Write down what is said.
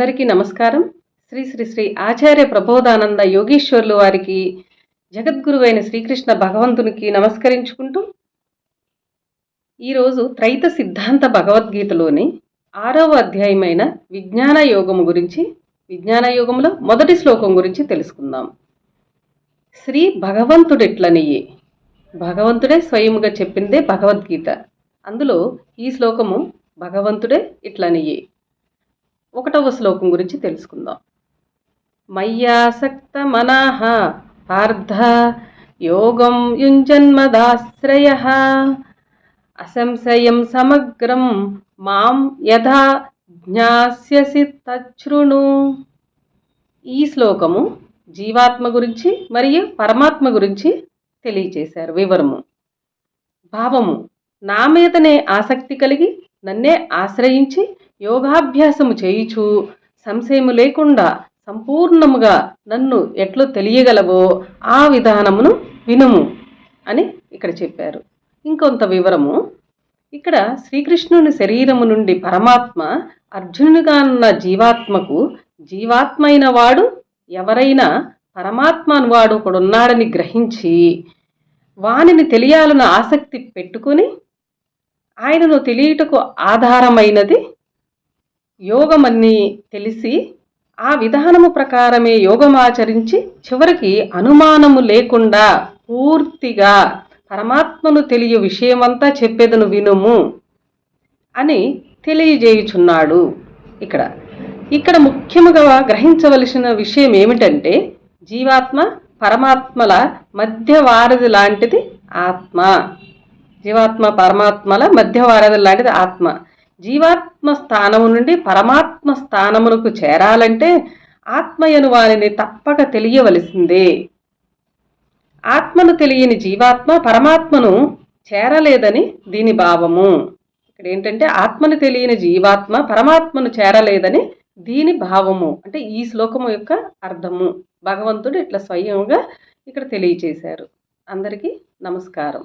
అందరికీ నమస్కారం. శ్రీ శ్రీ శ్రీ ఆచార్య ప్రబోధానంద యోగీశ్వర్లు వారికి జగద్గురువైన శ్రీకృష్ణ భగవంతునికి నమస్కరించుకుంటూ ఈరోజు త్రైత సిద్ధాంత భగవద్గీతలోని ఆరవ అధ్యాయమైన విజ్ఞాన యోగము గురించి విజ్ఞాన యోగంలో మొదటి శ్లోకం గురించి తెలుసుకుందాం. శ్రీ భగవంతుడెట్లనియే? భగవంతుడే స్వయముగా చెప్పిందే భగవద్గీత. అందులో ఈ శ్లోకము భగవంతుడే ఇట్లనియే. ఒకటవ శ్లోకం గురించి తెలుసుకుందాం. మయ్యాసక్త మనాహ పార్థ యోగం యుంజన్మదాశ్రయ. అసంశయం సమగ్రం మాం యథా జ్ఞాస్యసి తచ్ఛృణు ఈ శ్లోకము జీవాత్మ గురించి మరియు పరమాత్మ గురించి తెలియచేశారు. వివరము. భావము నా మీదనే ఆసక్తి కలిగి నన్నే ఆశ్రయించి యోగాభ్యాసము చేయుచు సంశయము లేకుండా సంపూర్ణముగా నన్ను ఎట్లు తెలియగలవో ఆ విధానమును వినుము అని ఇక్కడ చెప్పారు. ఇంకొంత వివరము. ఇక్కడ శ్రీకృష్ణుని శరీరము నుండి పరమాత్మ అర్జునునిగా ఉన్న జీవాత్మకు జీవాత్మైన వాడు ఎవరైనా పరమాత్మ వాడు ఒకడున్నాడని గ్రహించి వానిని తెలియాలన్న ఆసక్తి పెట్టుకుని ఆయనను తెలియటకు ఆధారమైనది యోగమన్నీ తెలిసి ఆ విధానము ప్రకారమే యోగమాచరించి చివరికి అనుమానము లేకుండా పూర్తిగా పరమాత్మను తెలియ విషయమంతా చెప్పేదను వినుము అని తెలియజేయుచున్నాడు. ఇక్కడ ఇక్కడ ముఖ్యముగా గ్రహించవలసిన విషయం ఏమిటంటే జీవాత్మ పరమాత్మల మధ్య వారధి లాంటిది ఆత్మ. జీవాత్మ పరమాత్మల మధ్య వారధి లాంటిది ఆత్మ. జీవాత్మ స్థానము నుండి పరమాత్మ స్థానమునకు చేరాలంటే ఆత్మయను వారిని తప్పక తెలియవలసిందే. ఆత్మను తెలియని జీవాత్మ పరమాత్మను చేరలేదని దీని భావము. ఇక్కడ ఏంటంటే ఆత్మను తెలియని జీవాత్మ పరమాత్మను చేరలేదని దీని భావము. అంటే ఈ శ్లోకము యొక్క అర్థము. భగవంతుడు ఇట్లా స్వయంగా ఇక్కడ తెలియచేశారు. అందరికీ నమస్కారం.